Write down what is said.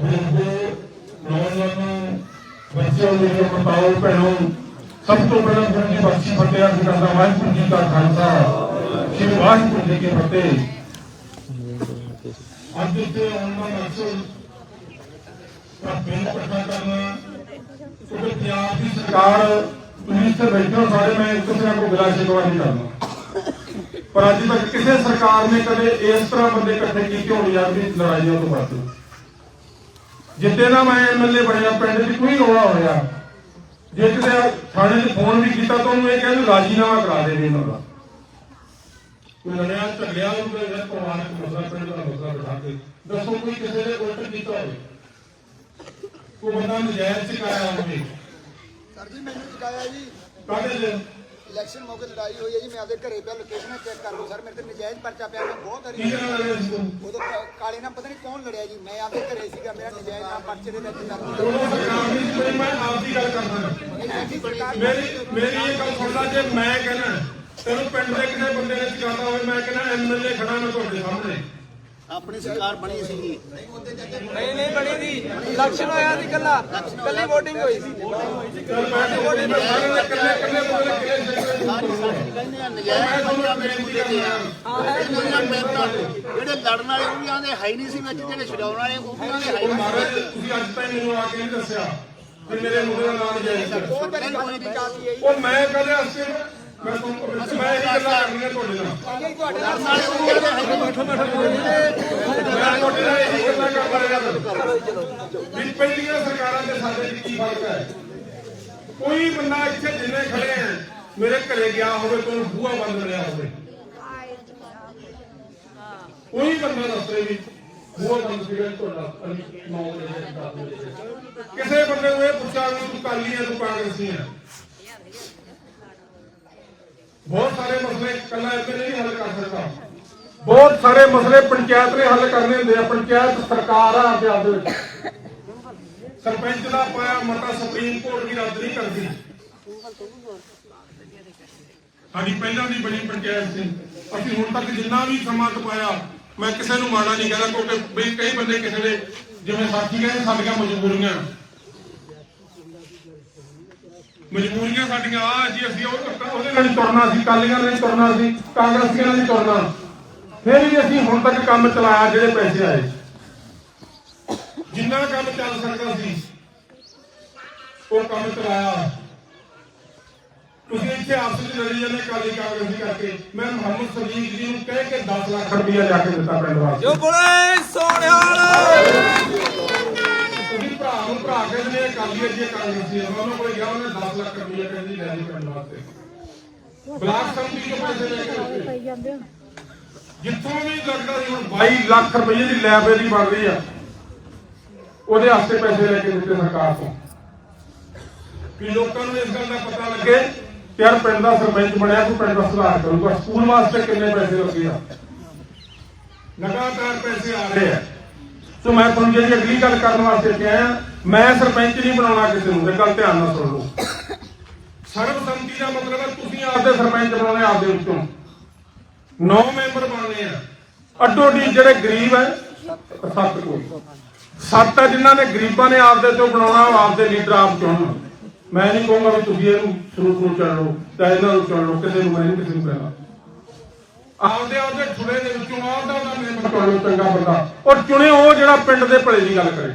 ਮੇਰੇ ਨੌਜਵਾਨਾਂ ਬੱਚਿਆਂ ਦੇ ਪਤਾਓ ਭੈਣੋ ਸਭ ਤੋਂ ਪਹਿਲਾਂ ਗੁਰੂ ਦੀ ਬਖਸ਼ੀ ਫਤਿਹ ਅਰਜ਼ ਕਰਦਾ ਵਾਹਿਗੁਰੂ ਜੀ ਕਾ ਖਾਲਸਾ ਸ੍ਰੀ ਵਾਹਿਗੁਰੂ ਜੀ ਕੀ ਫਤਿਹ ਅੱਜ ਤੇ ਆਉਣ ਦਾ ਮਕਸਦ ਤਾਂ ਬਿੱਲ ਕਰਨਾ ਕਿਉਂਕਿ ਪੰਜਾਬ ਦੀ ਸਰਕਾਰ ਤੁਸੀਂ ਇੱਥੇ ਬੈਠੇ ਹੋ ਸਾਰੇ ਮੈਂ ਇੱਕ ਦੂਸਰੇ ਕੋਲ ਗਿਲਾ ਸ਼ਿਕਵਾ ਨਹੀਂ ਕਰਨਾ ਪਰ ਅੱਜ ਤੱਕ ਕਿਸੇ ਸਰਕਾਰ ਨੇ ਕਦੇ ਇਸ ਤਰ੍ਹਾਂ ਬੰਦੇ ਇਕੱਠੇ ਕੀਤੇ ਹੋਣ ਯਾਰ ਵੀ ਲੜਾਈਆਂ ਤੋਂ ਬਚ। ਜਿੱਤੇ ਨਾ ਮੈਂ ਐਮਐਲਏ ਬਣਿਆ ਪਿੰਡ 'ਚ ਕੋਈ ਰੋਲਾ ਹੋਇਆ। ਜੇ ਕਿਤੇ ਥਾਣੇ 'ਚ ਫੋਨ ਵੀ ਕੀਤਾ ਤਾਂ ਉਹਨੂੰ ਇਹ ਕਹਿੰਦੇ ਰਾਜੀਨਾਮਾ ਕਰਾ ਦੇ ਵੀ ਇਹਨਾਂ ਦਾ। ਕੋਈ ਲੜਿਆ ਝਗੜਿਆ ਉਹਨੂੰ ਇਹ ਪਰਿਵਾਰਕ ਮਸਲਾ ਪਿੰਡ ਦਾ ਮਸਲਾ ਬਿਠਾ ਕੇ ਦੱਸੋ ਕੋਈ ਕਿਸੇ ਦੇ ਉਲਟ ਕੀਤਾ ਹੋਵੇ। ਕੋਈ ਬੰਦਾ ਨਜਾਇਜ਼ ਚਕਾਇਆ ਹੋਵੇ। ਸਰ ਜੀ ਮੈਨੂੰ ਚੁਕਾਇਆ ਜੀ। ਕਾਹਦੇ ਲਈ? ਇਲੈਕਸ਼ਨ ਮੌਕੇ ਲੜਾਈ ਹੋਈ ਹੈ ਜੀ ਮੈਂ ਆਪਦੇ ਘਰੇ ਪਿਆ ਲੋਕੇਸ਼ਨ ਚੈੱਕ ਕਰ ਲਓ ਸਰ ਮੇਰੇ ਤੇ ਨਜਾਇਜ਼ ਪਰਚਾ ਪਿਆ ਮੈਂ ਬਹੁਤ ਹਰੀ ਉਦੋਂ ਕਾਲੇ ਨਾਲ ਪਤਾ ਨਹੀਂ ਕੌਣ ਲੜਿਆ ਜੀ ਮੈਂ ਆਪਦੇ ਘਰੇ ਸੀਗਾ ਮੇਰਾ ਨਜਾਇਜ਼ ਨਾਮ ਪਰਚੇ ਦੇ ਵਿੱਚ ਦਰਜ ਉਹ ਸਰਕਾਰ ਦੀ ਸੀ, ਮੇਰੀ ਮੈਂ ਆਪ ਦੀ ਗੱਲ ਕਰਦਾ ਮੇਰੀ ਮੇਰੀ ਇਹ ਗੱਲ ਸੁਣ ਲੈ ਜੇ ਮੈਂ ਕਹਿੰਦਾ ਤੈਨੂੰ ਪਿੰਡ ਦੇ ਕਿਸੇ ਬੰਦੇ ਨੇ ਚਕਾਤਾ ਹੋਵੇ ਮੈਂ ਕਹਿੰਦਾ ਐਮਐਲਏ ਖੜਾ ਮੈਂ ਤੁਹਾਡੇ ਸਾਹਮਣੇ। ਆਪਣੀ ਸਰਕਾਰ ਬਣੀ ਸੀ ਨਹੀਂ ਨਹੀਂ ਬਣੀ ਦੀ ਇਲੈਕਸ਼ਨ ਹੋਇਆ ਸੀ ਕੱਲਾ ਕੱਲੀ VOTING ਹੋਈ ਸੀ। ਜਿਹੜੇ ਲੜਨ ਵਾਲੇ ਉਹ ਵੀ ਆਂਦੇ ਹੈ ਹੀ ਨਹੀਂ ਸੀ ਵਿੱਚ ਜਿਹੜੇ ਛਡਾਉਣ ਵਾਲੇ ਉਹ ਵੀ ਆਂਦੇ ਹੈ ਮਹਾਰਾਜ ਤੁਸੀਂ ਅੱਜ ਤਾਈਂ ਮੈਨੂੰ ਆ ਕੇ ਨਹੀਂ ਦੱਸਿਆ ਕਿ ਮੇਰੇ ਮੁੰਡੇ ਦਾ ਨਾਮ ਜਾਇਜ਼ ਉਹ ਮੈਂ ਕਦੇ ਅਸਤੇ ਮੈਂ ਤੁਹਾਨੂੰ ਮੈਂ ਇਹ ਗੱਲਾਂ ਕਰਨੀਆਂ ਤੁਹਾਡੇ ਨਾਲ ਤੁਹਾਡੇ ਨਾਲ ਨਾਲੇ ਉਹ ਵੀ ਮੈਂ ਤੁਹਾਡੇ ਨਾਲ ਇਹ ਗੱਲਾਂ ਕਰਦਾ ਰਿਹਾ ਵੀ ਪਹਿਲੀਆਂ ਸਰਕਾਰਾਂ ਦੇ ਸਾਡੇ ਵਿੱਚ ਕੀ ਫ਼ਰਕ ਹੈ ਕੋਈ ਬੰਦਾ ਇੱਥੇ ਜਿੰਨੇ ਖੜੇ ਆ ਮੇਰੇ ਘਰੇ ਗਿਆ ਹੋਵੇ ਕੋਈ ਬੂਹਾ ਬੰਦ ਰਿਹਾ ਹੋਵੇ ਕੋਈ ਬੰਦਾ ਦੱਸੇ ਵੀ ਬੂਹਾ ਬੰਦ ਸੀਗਾ ਤੁਹਾਡਾ ਅਲੀ 9 ਵਜੇ ਦਸ ਕਿਸੇ ਬੰਦੇ ਨੂੰ ਇਹ ਪੁੱਛਿਆ ਵੀ ਤੂੰ ਕਾਲੀ ਹੈ ਤੂੰ ਕਾਂਗਰਸੀ ਹੈ ਬਹੁਤ ਸਾਰੇ ਮਸਲੇ ਕੱਲਾ ਐਮਐਲਏ ਨਹੀਂ ਹੱਲ ਕਰ ਸਕਦਾ। ਬਹੁਤ ਸਾਰੇ ਮਸਲੇ ਪੰਚਾਇਤ ਨੇ ਹੱਲ ਕਰਨੇ ਹੁੰਦੇ ਆ, ਪੰਚਾਇਤ ਸਰਕਾਰ ਆ ਆਪਦੇ ਆਪ ਦੇ ਵਿੱਚ। ਸਰਪੰਚ ਦਾ ਪਾਇਆ ਮਤਾ ਸੁਪਰੀਮ ਕੋਰਟ ਵੀ ਰੱਦ ਨਹੀਂ ਕਰਦੀ। ਸਾਡੀ ਪਹਿਲਾਂ ਦੀ ਬਣੀ ਪੰਚਾਇਤ ਸੀ। ਅਸੀਂ ਹੁਣ ਤੱਕ ਜਿੰਨਾ ਵੀ ਸਮਾਂ ਪਾਇਆ ਮੈਂ ਕਿਸੇ ਨੂੰ ਮਾੜਾ ਨਹੀਂ ਕਹਿੰਦਾ ਕਿਉਂਕਿ ਬਈ ਕਈ ਬੰਦੇ ਕਿਸੇ ਦੇ ਜਿਵੇਂ ਸਾਥੀ ਕਹਿੰਦੇ, ਸਾਡੀਆਂ ਮਜਬੂਰੀਆਂ। ਮਜਬੂਰੀਆਂ ਸਾਡੀਆਂ ਆ ਜੀ ਅਸੀਂ ਉਹ ਉਹਦੇ ਨਾਲ ਤੁਰਨਾ ਸੀ ਕਾਲੀਆਂ ਨਾਲ ਤੁਰਨਾ ਸੀ, ਕਾਂਗਰਸੀਆਂ ਨਾਲ ਤੁਰਨਾ। ਫਿਰ ਵੀ ਅਸੀਂ ਹੁਣ ਤੱਕ ਕੰਮ ਚਲਾਇਆ ਜਿਹੜੇ ਪੈਸੇ ਆਏ। ਜਿੰਨਾ ਕੰਮ ਚੱਲ ਸਕਦਾ ਸੀ, ਉਹ ਕੰਮ ਚਲਾਇਆ। ਤੁਸੀਂ ਇੱਥੇ ਆਪਸ ਵਿੱਚ ਲੜੀ ਜਾਂਦੇ ਕਾਲੀ ਕਾਂਗਰਸੀ ਕਰਕੇ। ਮੈਂ ਮੁਹੰਮਦ ਸਦੀਕ ਜੀ ਨੂੰ ਕਹਿ ਕੇ 10 ਲੱਖ ਰੁਪਇਆ ਜਾ ਕੇ ਦਿੱਤਾ ਪਿੰਡ ਵਾਸਤੇ। ਜੋ ਬੋਲੇ, ਸੋਹਣਿਆਲ! ਤੁਸੀਂ ਭਰਾ ਕੇ ਨੇ ਕਾਲੀ ਜੀ ਕਾਂਗਰਸੀ ਹੈ ਉਹਨਾਂ ਕੋਲ ਗਿਆ ਉਹਨੇ 10 ਲੱਖ ਰੁਪਇਆ ਕਹਿੰਦੀ ਲੈ ਜੀ ਪਿੰਡ ਵਾਸਤੇ। ਬਲਾਕ ਸੰਮਤੀ ਦੇ ਪੈਸੇ ਲੈ ਕੇ ਜਿੱਥੋਂ ਵੀ ਲੱਗਦਾ ਸੀ ਹੁਣ 22 ਲੱਖ ਰੁਪਏ ਦੀ ਲਾਇਬ੍ਰੇਰੀ ਬਣ ਰਹੀ ਆ ਉਹਦੇ ਵਾਸਤੇ ਪੈਸੇ ਲੈ ਕੇ ਦਿੱਤੇ ਸਰਕਾਰ ਤੋਂ। ਕਿ ਲੋਕਾਂ ਨੂੰ ਇਸ ਗੱਲ ਦਾ ਪਤਾ ਲੱਗੇ ਕਿ ਯਾਰ ਪਿੰਡ ਦਾ ਸਰਪੰਚ ਬਣਿਆ ਕੋਈ ਪਿੰਡ ਦਾ ਸੁਧਾਰ ਕਰੂਗਾ। ਸਕੂਲ ਵਾਸਤੇ ਕਿੰਨੇ ਪੈਸੇ ਲੱਗੇ ਆ? ਲਗਾਤਾਰ ਪੈਸੇ ਆ ਰਹੇ ਆ। ਸੋ ਮੈਂ ਤੁਹਾਨੂੰ ਜਿਹੜੀ ਅਗਲੀ ਗੱਲ ਕਰਨ ਵਾਸਤੇ ਕਿਹਾ ਆ, ਮੈਂ ਸਰਪੰਚ ਨਹੀਂ ਬਣਾਉਣਾ ਕਿਸੇ ਨੂੰ, ਤੇ ਗੱਲ ਧਿਆਨ ਨਾਲ ਸੁਣ ਲਓ। ਸਰਬਸੰਮਤੀ ਦਾ ਮਤਲਬ ਹੈ ਤੁਸੀਂ ਆਪਦੇ ਸਰਪੰਚ ਬਣਾਉਣੇ ਆਪਦੇ ਵਿੱਚੋਂ ਨੌ ਮੈਂਬਰ ਬਣਨੇ ਆ। ਅੱਡੋ ਡੀ ਜਿਹੜੇ ਗਰੀਬ ਹੈ, ਸੱਤ ਕੋਈ ਸੱਤ ਆ ਜਿਨ੍ਹਾਂ ਨੇ ਗਰੀਬਾਂ ਨੇ ਆਪਦੇ ਤੋਂ ਬਣਾਉਣਾ, ਉਹ ਆਪਦੇ ਲੀਡਰ ਆਪ ਚੁਣਨ। ਮੈਂ ਨਹੀਂ ਕਹੂੰਗਾ ਵੀ ਤੁਸੀਂ ਇਹਨੂੰ ਸਰੂਪ ਨੂੰ ਚੁਣ ਲਓ ਤੇ ਇਹਨਾਂ ਨੂੰ ਚੁਣ ਲਓ, ਕਿਸੇ ਨੂੰ ਮੈਂ ਨਹੀਂ, ਕਿਸੇ ਨੂੰ ਕਹਿਣਾ ਆਪਦੇ ਆਪਦੇ ਠੁੜੇ ਦੇ ਵਿੱਚੋਂ ਆਪਦਾ ਉਹਦਾ ਮੈਂਬਰ ਚੁਣ ਲਓ, ਚੰਗਾ ਬੰਦਾ। ਔਰ ਚੁਣੇ ਉਹ ਜਿਹੜਾ ਪਿੰਡ ਦੇ ਭਲੇ ਦੀ ਗੱਲ ਕਰੇ।